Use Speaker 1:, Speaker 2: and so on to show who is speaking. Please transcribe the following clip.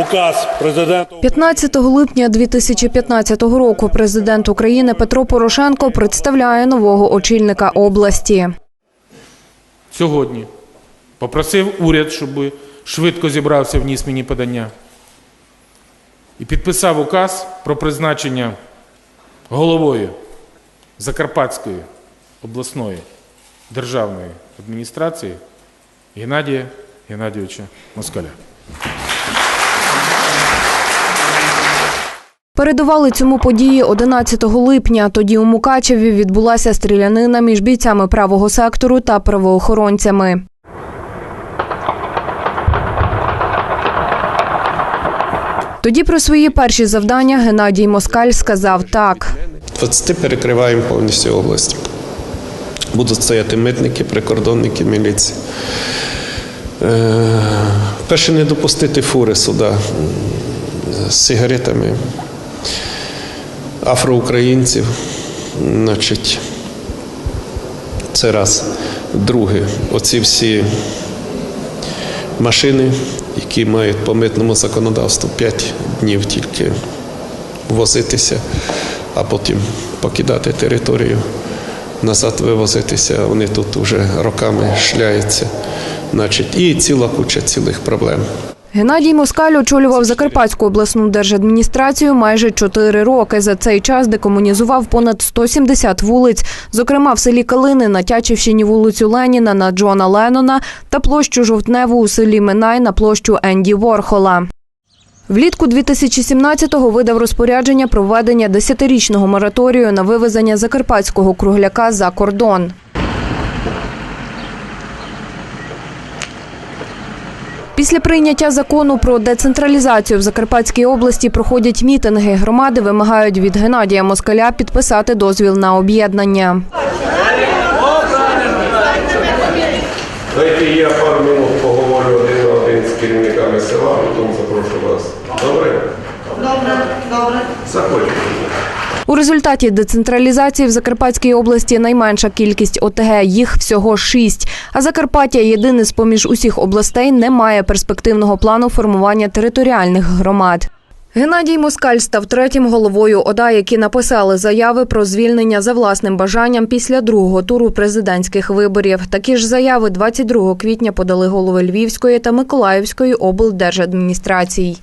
Speaker 1: указ президента
Speaker 2: 15 липня 2015 року президент України Петро Порошенко представляє нового очільника області.
Speaker 3: сьогодні попросив уряд, щоб швидко зібрався, вніс мені подання і підписав указ про призначення головою Закарпатської обласної державної адміністрації Геннадія Геннадійовича Москаля.
Speaker 2: Передували цьому події 11 липня. Тоді у Мукачеві відбулася стрілянина між бійцями правого сектору та правоохоронцями. Тоді про свої перші завдання Геннадій Москаль сказав так.
Speaker 4: 20 перекриваємо повністю область. Будуть стояти митники, прикордонники, міліції. Е, перше, не допустити фури сюди з сигаретами афроукраїнців. Значить, це раз. Друге, оці всі машини, які мають по митному законодавству 5 днів тільки возитися, а потім покидати територію, назад вивозитися. Вони тут вже роками шляються. Значить, і ціла куча цілих проблем.
Speaker 2: Геннадій Москаль очолював Закарпатську обласну держадміністрацію майже чотири роки. За цей час декомунізував понад 170 вулиць, зокрема в селі Калини на Тячівщині вулицю Леніна на Джона Леннона та площу Жовтневу у селі Минай на площу Енді Ворхола. Влітку 2017-го видав розпорядження про введення 10-річного мораторію на вивезення закарпатського кругляка за кордон. Після прийняття закону про децентралізацію в Закарпатській області проходять мітинги. Громади вимагають від Геннадія Москаля підписати дозвіл на об'єднання.
Speaker 5: Дайте я пару минут поговорю один на один з керівниками села, потім запрошу вас. Добре? Добре, добре. Заходьте.
Speaker 2: У результаті децентралізації в Закарпатській області найменша кількість ОТГ. Їх всього шість. А Закарпаття єдине з поміж усіх областей не має перспективного плану формування територіальних громад. Геннадій Москаль став третім головою ОДА, які написали заяви про звільнення за власним бажанням після другого туру президентських виборів. Такі ж заяви 22 квітня подали голови Львівської та Миколаївської облдержадміністрацій.